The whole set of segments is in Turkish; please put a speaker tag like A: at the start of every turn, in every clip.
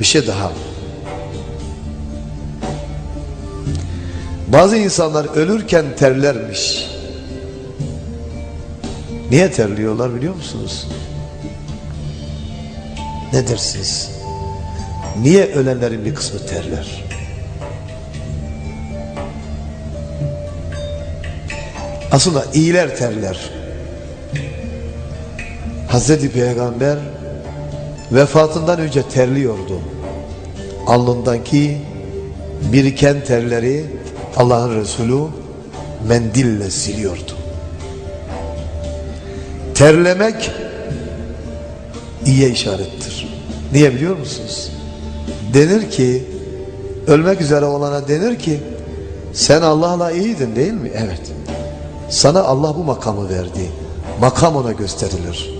A: Bir şey daha. Bazı insanlar ölürken terlermiş. Niye terliyorlar biliyor musunuz? Ne dersiniz? Niye ölenlerin bir kısmı terler? Aslında iyiler terler. Hazreti Peygamber vefatından önce terliyordu. Alnındaki biriken terleri Allah'ın Resulü mendille siliyordu. Terlemek iyiye işarettir. Niye biliyor musunuz? Denir ki ölmek üzere olana denir ki sen Allah'la iyiydin değil mi? Evet. Sana Allah bu makamı verdi. Makam ona gösterilir.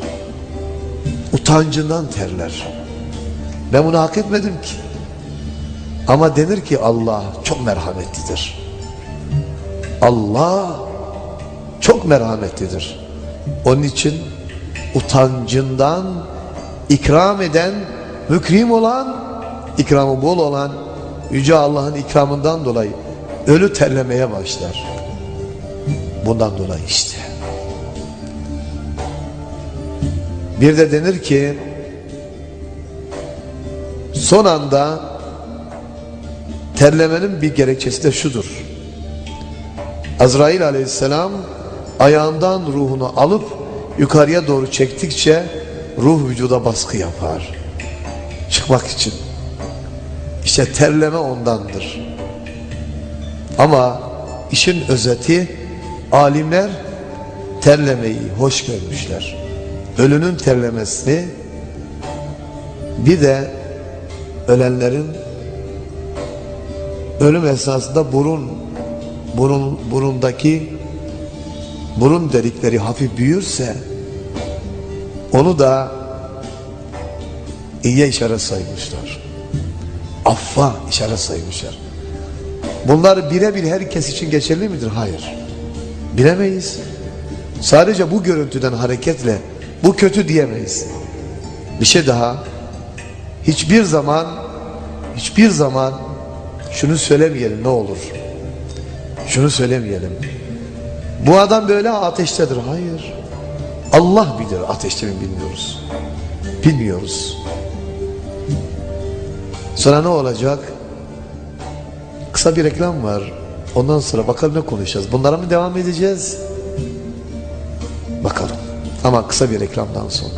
A: Utancından terler. Ben bunu hak etmedim ki. Ama denir ki Allah çok merhametlidir. Allah çok merhametlidir. Onun için utancından ikram eden, mükrim olan, ikramı bol olan Yüce Allah'ın ikramından dolayı ölü terlemeye başlar. Bundan dolayı işte. Bir de denir ki son anda terlemenin bir gerekçesi de şudur. Azrail aleyhisselam ayağından ruhunu alıp yukarıya doğru çektikçe ruh vücuda baskı yapar. Çıkmak için. İşte terleme ondandır. Ama işin özeti alimler terlemeyi hoş görmüşler. Ölünün terlemesini bir de ölenlerin ölüm esnasında burun burun burundaki burun delikleri hafif büyürse onu da iyiye işaret saymışlar. Affa işaret saymışlar. Bunlar birebir herkes için geçerli midir? Hayır. Bilemeyiz. Sadece bu görüntüden hareketle bu kötü diyemeyiz. Bir şey daha. Hiçbir zaman hiçbir zaman şunu söylemeyelim ne olur. Şunu söylemeyelim. Bu adam böyle ateştedir. Hayır. Allah bilir ateşte mi bilmiyoruz. Bilmiyoruz. Sonra ne olacak? Kısa bir reklam var. Ondan sonra bakalım ne konuşacağız. Bunlara mı devam edeceğiz? Bakalım. Ama kısa bir reklamdan sonra.